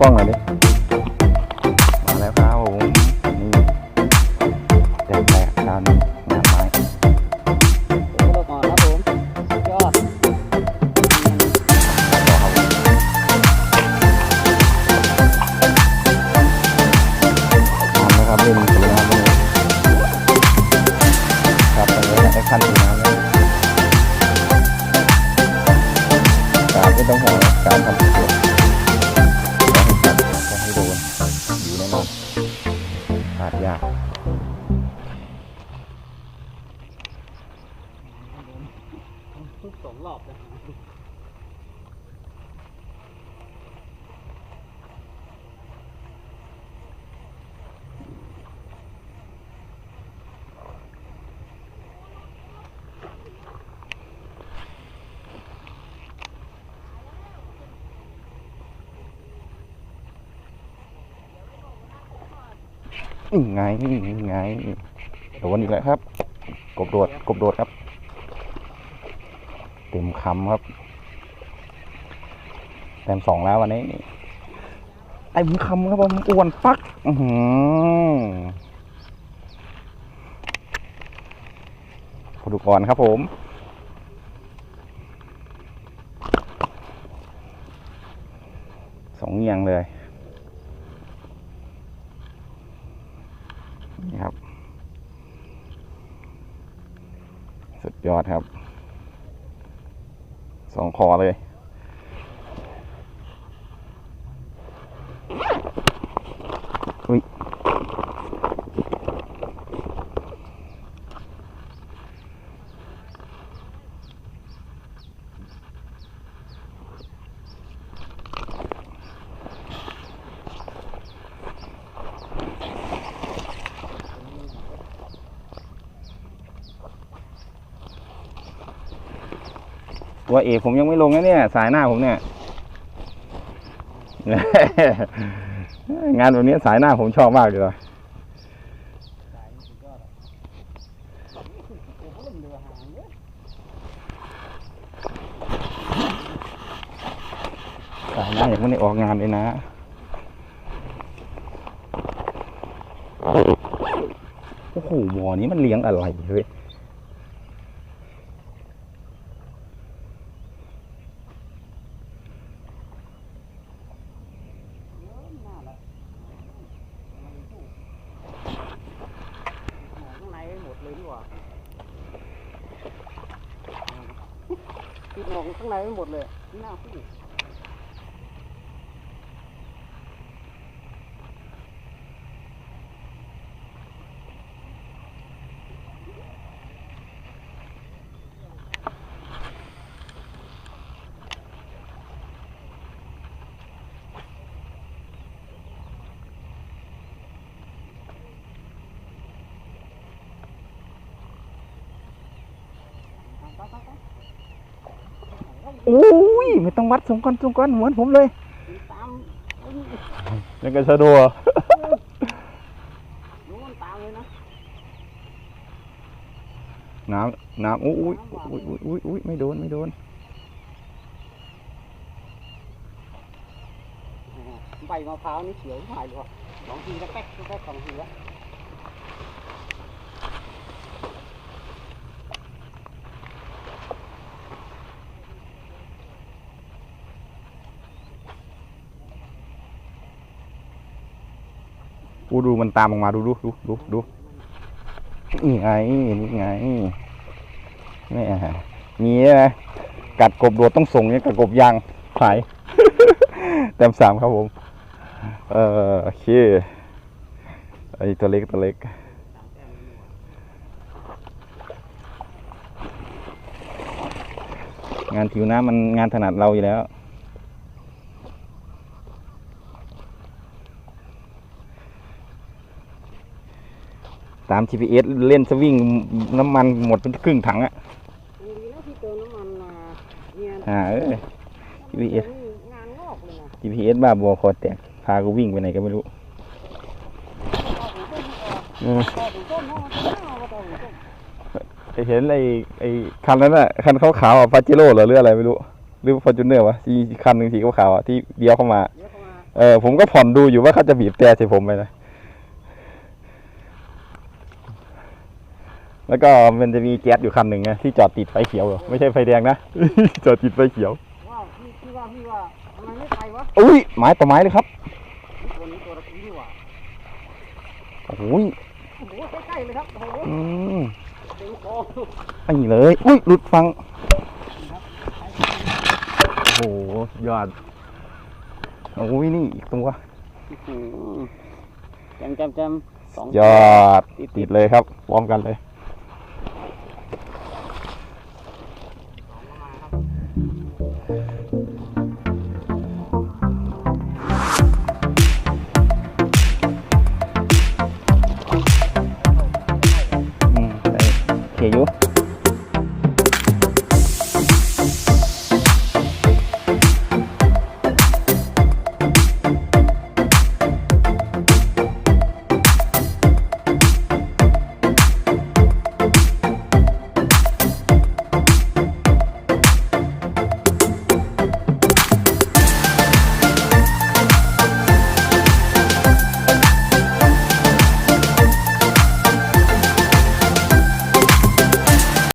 กล้องหน่อยดิมาแล้วครับผมนี่แตกแตกคราวนี้ นี่ไงนี่ไงโดนอีกแล้วครับ กบโดดกบโดดครับ เต็มคำครับ เต็มสองแล้ววันนี้ไอ้ผมคำครับผมอ้วนปักอือหือพอดูก่อนครับผมสองเงียงเลย นี่ครับ สุดยอดครับ สองคอเลย ตัวเอกผมยังไม่ลงนะเนี่ย สายหน้าผมเนี่ย งานแบบนี้สายหน้าผมชอบมากเลยว่ะสายสุดยอดอะโอ้โหเริ่มเดือดหาอยหน้ายังไม่ได้ออกงานเลยนะโอ้โหบ่อนี้มันเลี้ยงอะไรเฮ้ย เยอะมากแล้วมันสู้ข้างในหมดเลยดีกว่า ของข้างในไม่หมดเลยนี่น่าสู้ อ้ยไม่ต้องวัดสงก้อนสงก้อนเหมือนผมเลยตามยังกระชะดัวนู้นตามเลยนะน้ำน้ำอุ้ยอุ้ยอุ้ยอุ้ยอุ้ยไม่โดนไม่โดนใบมะพร้าวนี่เขียวหายเลยว่ะสองทีแล้วแป๊กแป๊กสองทีแล้ว ดูมันตามออกมาดูดูดูดูดูนี่ไงนี่ไงนี่มีนะกัดกบโดดต้องส่งเนี่ยกัดกบยางขายเต็มสามครับผม เออโอเคไอตัวเล็กตัวเล็กงานผิวน้ำมันงานถนัดเราอยู่แล้ว ตาม GPS เล่นสวิงน้ำมันหมดเป็นครึ่งถังอะดีนะที่เติมน้ำมันมาเนี่ยอ่าเอ้ย GPS งานงอกเลยนะ GPS บ้าบัวคอแตกพากูวิ่งไปไหนก็ไม่รู้ต่อถึงต้นต่อถึงต้นห้องมันข้าวมาต่อถึงต้นไอเห็นไอไอคันนั้นอะคันขาวๆอะฟาจิโร่เหรอหรืออะไรไม่รู้หรือฟอร์จูเนอร์วะสีคันหนึ่งสีขาวๆอะที่เลี้ยวเข้ามาเดี๋ยวเข้ามาเเออผมก็ผ่อนดูอยู่ว่าเขาจะบีบแต่ใส่ผมไปนะ แล้วก็มันจะมีแก๊สอยู่คันหนึ่งไงที่จอดติดไฟเขียวอะไม่ใช่ไฟแดงนะ จอดติดไฟเขียวว้าวพี่พี่ว่าพี่ว่าทำไมไม่ไปวะอุ้ยไม้ต่อไม้เลยครับตัวนี้ตัวตะกี้นี่หว่าโอ้โหโอ้โหใกล้ๆเลยครับโอ้โหอืมเด็กคออันนี้เลยอุ้ยหลุดฟังโอ้โหยอดโอ้ยนี่อีกตัวแจมแจมแจมสองยอดติดเลยครับพร้อมกันเลยอืมได้โอเคอยู่